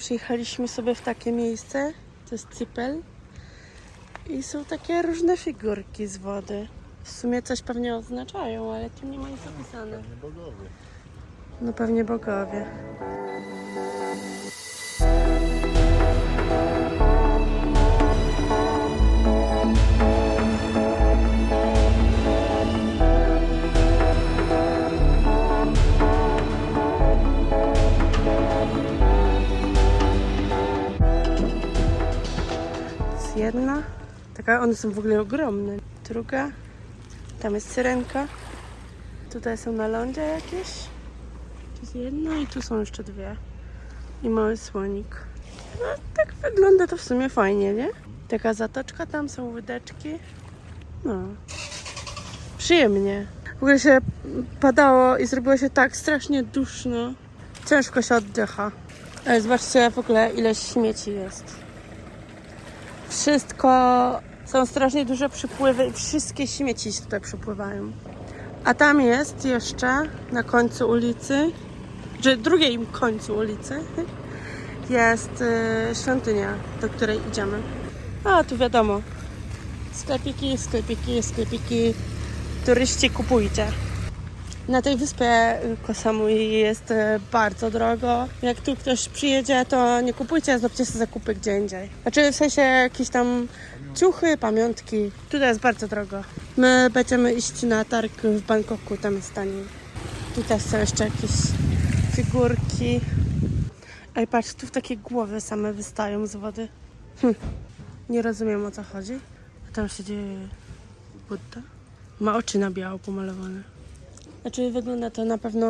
Przyjechaliśmy sobie w takie miejsce, to jest Cypel. I są takie różne figurki z wody. W sumie coś pewnie oznaczają, ale tu nie ma nic napisane. Nie bogowie. No pewnie bogowie. Jedna. Taka, one są w ogóle ogromne. Druga. Tam jest syrenka. Tutaj są na lądzie jakieś. Tu jest jedna i tu są jeszcze dwie. I mały słonik. No, tak wygląda to w sumie fajnie, nie? Taka zatoczka, tam są łydeczki. No. Przyjemnie. W ogóle się padało i zrobiło się tak strasznie duszno. Ciężko się oddycha. Ale zobaczcie w ogóle ile śmieci jest. Wszystko, są strasznie duże przypływy wszystkie śmieci tutaj przypływają. A tam jest jeszcze na końcu ulicy, czy drugim końcu ulicy, jest y, świątynia, do której idziemy. A tu wiadomo, sklepiki, sklepiki, sklepiki, turyści kupujcie. Na tej wyspie y, Kosamui jest y, bardzo drogo. Jak tu ktoś przyjedzie, to nie kupujcie, zróbcie sobie zakupy gdzie indziej. Znaczy w sensie jakieś tam ciuchy, pamiątki. Tutaj jest bardzo drogo. My będziemy iść na targ w Bangkoku, tam jest taniej. Tutaj są jeszcze jakieś figurki. Ej, patrz, tu takie głowy same wystają z wody. Hm. Nie rozumiem o co chodzi. A tam się dzieje. Ma oczy na biało pomalowane. Znaczy wygląda to na pewno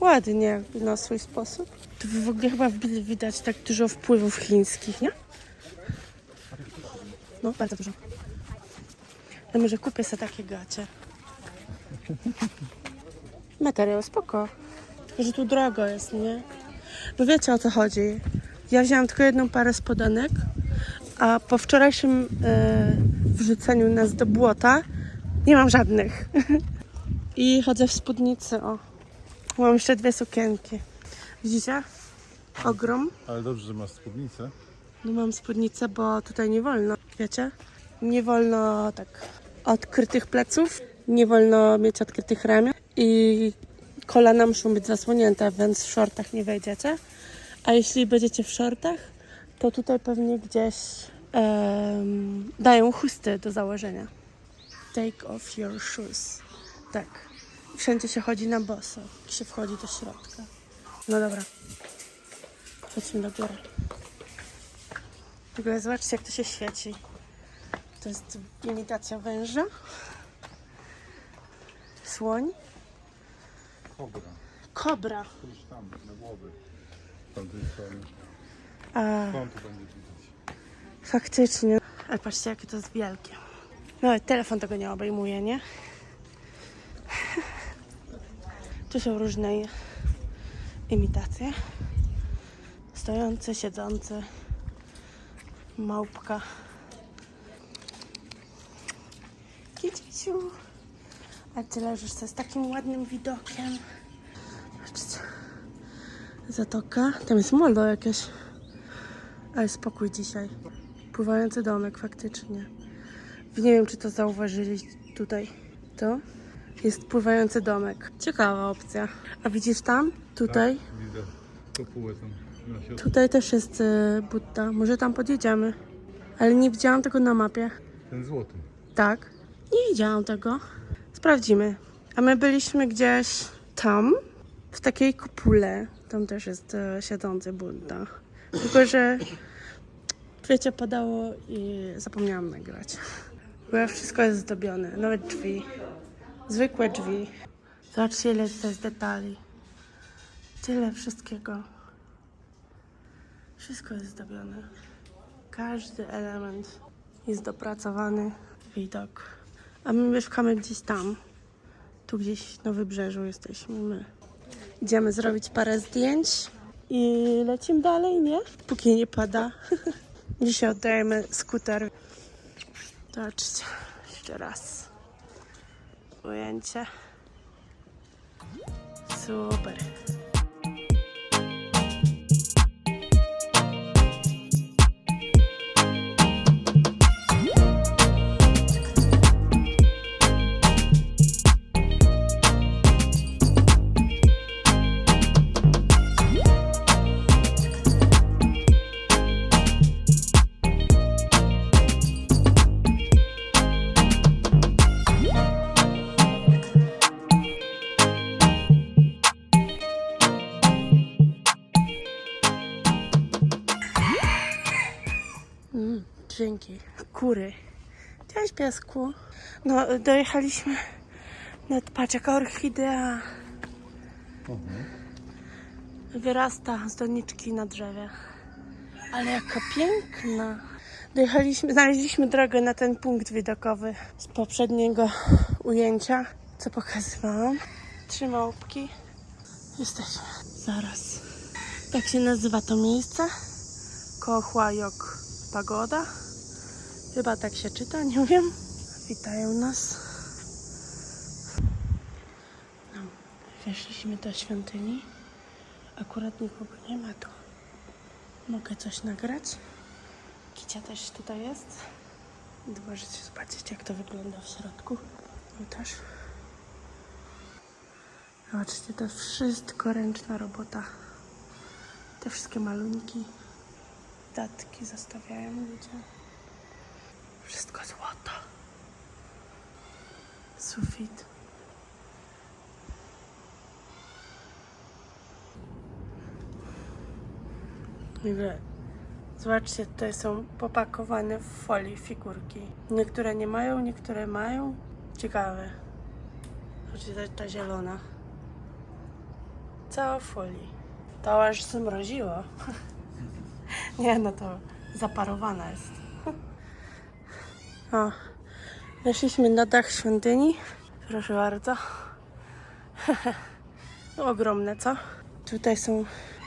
ładnie na swój sposób. Tu w ogóle chyba wi- widać tak dużo wpływów chińskich, nie? No, bardzo dużo. Ale może kupię sobie takie gacie. Materiał spoko. Że tu drogo jest, nie? Bo wiecie o co chodzi. Ja wzięłam tylko jedną parę spodenek, a po wczorajszym e, wrzuceniu nas do błota nie mam żadnych. I chodzę w spódnicy, o. Mam jeszcze dwie sukienki. Widzicie? Ogrom. Ale dobrze, że masz spódnicę. No mam spódnicę, bo tutaj nie wolno, wiecie? Nie wolno tak odkrytych pleców, nie wolno mieć odkrytych ramion i kolana muszą być zasłonięte, więc w shortach nie wejdziecie. A jeśli będziecie w shortach, to tutaj pewnie gdzieś em, dają chusty do założenia. Take off your shoes. Tak. Wszędzie się chodzi na boso, jak się wchodzi do środka. No dobra. Chodźmy do góry. W ogóle zobaczcie, jak to się świeci. To jest imitacja węża. Słoń. Kobra. Kobra. Spójrz tam, na głowy. Strony. A, Skąd tu będzie widać? faktycznie. Ale patrzcie, jakie to jest wielkie. No, telefon tego nie obejmuje, nie? Tu są różne imitacje. Stojące, siedzące. Małpka. Kiciu. A ty leżysz z takim ładnym widokiem. Zatoka. Tam jest molo jakieś. Ale spokój dzisiaj. Pływający domek faktycznie. Nie wiem, czy to zauważyli tutaj. To jest pływający domek. Ciekawa opcja. A widzisz tam? Tutaj? Tak, widzę. Kopułę tam na środku. Tutaj też jest y, Buddha. Może tam podjedziemy. Ale nie widziałam tego na mapie. Ten złoty. Tak. Nie widziałam tego. Sprawdzimy. A my byliśmy gdzieś tam, w takiej kopule. Tam też jest e, siedzący Buddha. Tylko, że wiecie, padało i zapomniałam nagrać. Bo wszystko jest zdobione, nawet drzwi. Zwykłe drzwi. Zobaczcie, ile to jest detali. Tyle wszystkiego. Wszystko jest zdobione. Każdy element jest dopracowany. Widok. A my mieszkamy gdzieś tam. Tu gdzieś na wybrzeżu jesteśmy my. Idziemy zrobić parę zdjęć i lecimy dalej, nie? Póki nie pada. Dzisiaj oddajemy skuter. Zobaczcie, jeszcze raz. Ujęcie. Super. Kury. Cześć piesku. No, dojechaliśmy. Patrz, jaka orchidea. Wyrasta z doniczki na drzewie. Ale jaka piękna. Dojechaliśmy, znaleźliśmy drogę na ten punkt widokowy z poprzedniego ujęcia, co pokazywałam. Trzy małpki. Jesteśmy. Zaraz. Tak się nazywa to miejsce. Kochłajok Pagoda. Chyba tak się czyta, nie wiem. Witają nas. No, weszliśmy do świątyni. Akurat nikogo nie ma tu. Mogę coś nagrać. Kicia też tutaj jest. Możecie zobaczyć, jak to wygląda w środku. No też. Zobaczcie, to wszystko ręczna robota. Te wszystkie malunki. Datki zostawiają ludzie. Wszystko złoto. Sufit. Ile? Zobaczcie, tutaj są popakowane w folii figurki. Niektóre nie mają, niektóre mają. Ciekawe. Zobaczcie, ta, zielona. Cała folii. To aż zmroziło. nie, no to zaparowana jest. O, weszliśmy na dach świątyni. Proszę bardzo. Ogromne, co? Tutaj są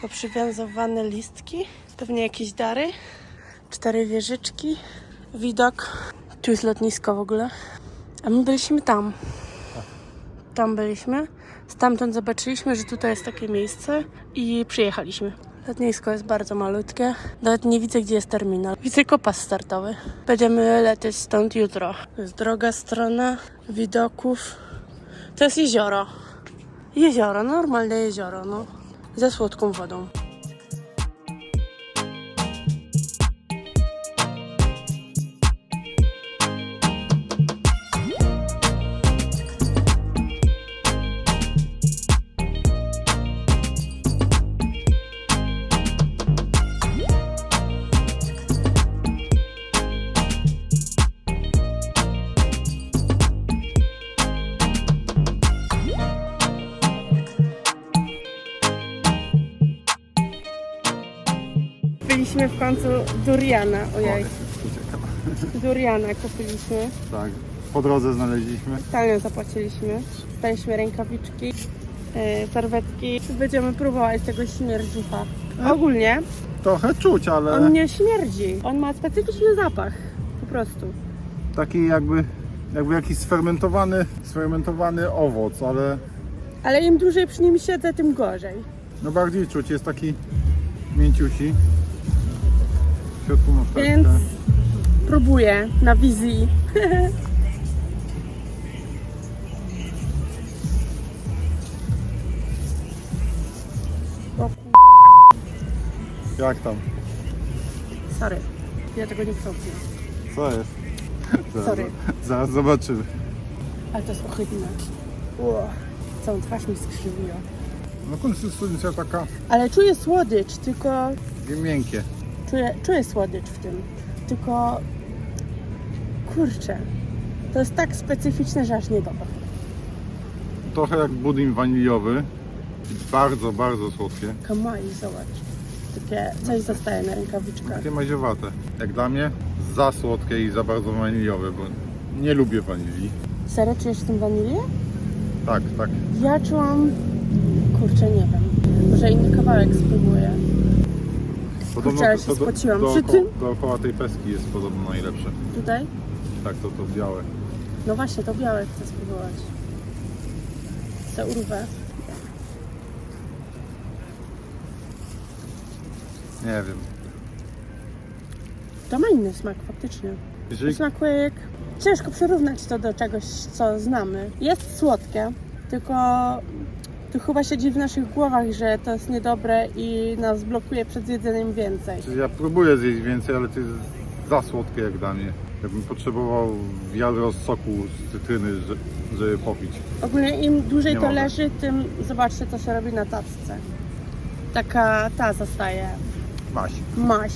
poprzywiązywane listki, pewnie jakieś dary, cztery wieżyczki, widok. Tu jest lotnisko w ogóle. A my byliśmy tam. Tam byliśmy. Stamtąd zobaczyliśmy, że tutaj jest takie miejsce i przyjechaliśmy. Lotnisko jest bardzo malutkie. Nawet nie widzę, gdzie jest terminal. Widzę tylko pas startowy. Będziemy lecieć stąd jutro. To jest droga strona widoków. To jest jezioro. Jezioro, normalne jezioro, no. Ze słodką wodą. Byliśmy w końcu Duriana, ojej. Duriana kupiliśmy. Tak. Po drodze znaleźliśmy. Tanią zapłaciliśmy. Dostaliśmy rękawiczki, yy, serwetki. Będziemy próbować tego śmierdzucha. Ogólnie Trochę czuć, ale on nie śmierdzi. On ma specyficzny zapach. Po prostu. taki jakby, jakby jakiś sfermentowany, sfermentowany owoc, ale Ale im dłużej przy nim siedzę, tym gorzej. no bardziej czuć. Jest taki mięciusi. Ma Więc próbuję na wizji. Jak tam? Sorry. Ja tego nie chcę. Co jest? Zaraz, Sorry. zaraz zobaczymy. Ale to jest ohydne. Ło, całą twarz mi skrzywiła. No konsystencja taka Ale czuję słodycz, tylko... miękkie. Czuję, czuję słodycz w tym. Tylko... Kurczę. To jest tak specyficzne, że aż nie dobra. Trochę jak budyń waniliowy. Bardzo, bardzo słodkie. Kamai, zobacz. Takie coś zostaje na rękawiczkach. Takie maziowate. Jak dla mnie za słodkie i za bardzo waniliowe, bo nie lubię wanilii. Serio czujesz w tym wanilię? Tak, tak. Ja czułam... Kurczę, nie wiem. Może inny kawałek spróbuję. Kurczę, ale się do- spociłam dookoła, przy tym. dookoła tej peski jest podobno najlepsze. Tutaj? Tak, to to białe. No właśnie, to białe chcę spróbować. Chcę urwę. Nie wiem. To ma inny smak faktycznie. Jeżeli, Smakuje jak... Ciężko przyrównać to do czegoś, co znamy. Jest słodkie, tylko to chyba siedzi w naszych głowach, że to jest niedobre i nas blokuje przed jedzeniem więcej. ja próbuję zjeść więcej, ale to jest za słodkie jak dla mnie. Jakbym potrzebował wiadro soku z cytryny, że- żeby popić. Ogólnie im dłużej Nie to mogę. leży, tym zobaczcie, co się robi na tacce. Taka ta zostaje Maś. maś.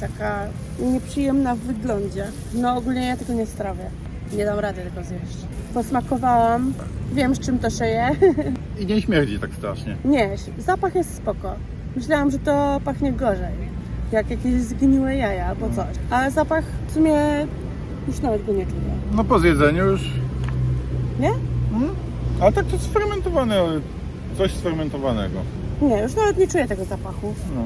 taka nieprzyjemna w wyglądzie. No ogólnie ja tego nie strawię. Nie dam rady tego zjeść. Posmakowałam, wiem z czym to szyję. I nie śmierdzi tak strasznie. nie, zapach jest spoko. Myślałam, że to pachnie gorzej. Jak jakieś zgniłe jaja albo coś. Ale zapach w sumie już nawet go nie czuję. No po zjedzeniu już... Nie? Mm? Ale tak to sfermentowane, coś sfermentowanego. Nie, już nawet nie czuję tego zapachu. No.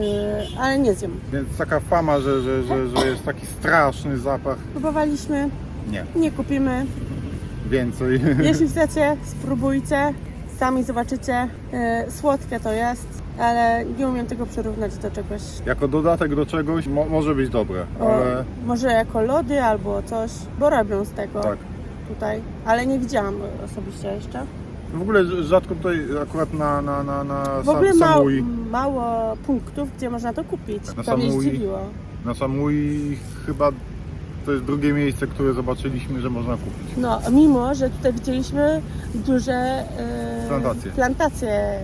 Yy, ale nie zjem. Więc taka fama, że, że, że, że jest taki straszny zapach. Próbowaliśmy, Nie. nie kupimy. Więcej. Jeśli chcecie, spróbujcie. Sami zobaczycie. Yy, słodkie to jest, ale nie umiem tego przyrównać do czegoś. jako dodatek do czegoś mo, może być dobre, O, ale Może jako lody albo coś, bo robią z tego tak. tutaj. Ale nie widziałam osobiście jeszcze. W ogóle rzadko tutaj akurat na, na, na, na W ogóle Sa- ma, Samui, mało punktów, gdzie można to kupić. Na to mnie Samui- zdziwiło. na Samui chyba to jest drugie miejsce, które zobaczyliśmy, że można kupić. No, mimo, że tutaj widzieliśmy duże e, Plantacje. plantacje e,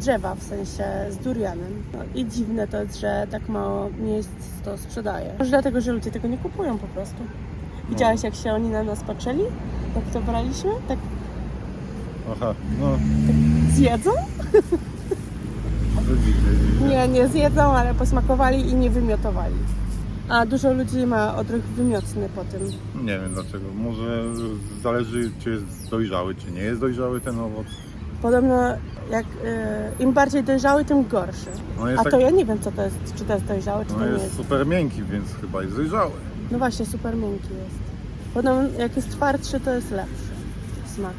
drzewa, w sensie z durianem. No, I dziwne to jest, że tak mało miejsc to sprzedaje. Może dlatego, że ludzie tego nie kupują po prostu. Widziałeś, jak się oni na nas patrzyli? Jak to braliśmy? Tak Aha, no zjedzą? to dziwne, dziwne. Nie, nie zjedzą, ale posmakowali i nie wymiotowali. A dużo ludzi ma odruch wymiotny po tym. Nie wiem dlaczego. Może zależy czy jest dojrzały, czy nie jest dojrzały ten owoc. Podobno jak e, im bardziej dojrzały, tym gorszy. No jest A tak, to ja nie wiem, co to jest, czy to jest dojrzałe, czy no to nie jest jest. super miękki, więc chyba jest dojrzały. No właśnie, super miękki jest. Podobno jak jest twardszy, to jest lepszy w smaku.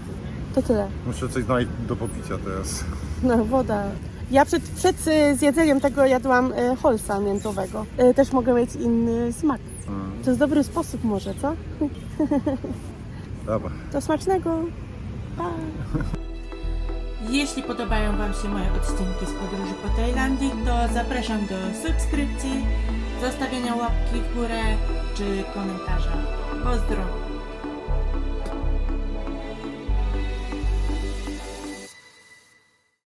To tyle. Muszę coś znaleźć do popicia teraz. No, woda. Ja przed, przed y, zjedzeniem tego jadłam y, holsa miętowego. Y, też mogę mieć inny smak. Mm, To jest dobry sposób może, co? Dobra. Do smacznego. Pa. Jeśli podobają Wam się moje odcinki z podróży po Tajlandii, to zapraszam do subskrypcji, zostawienia łapki w górę czy komentarza. Pozdro!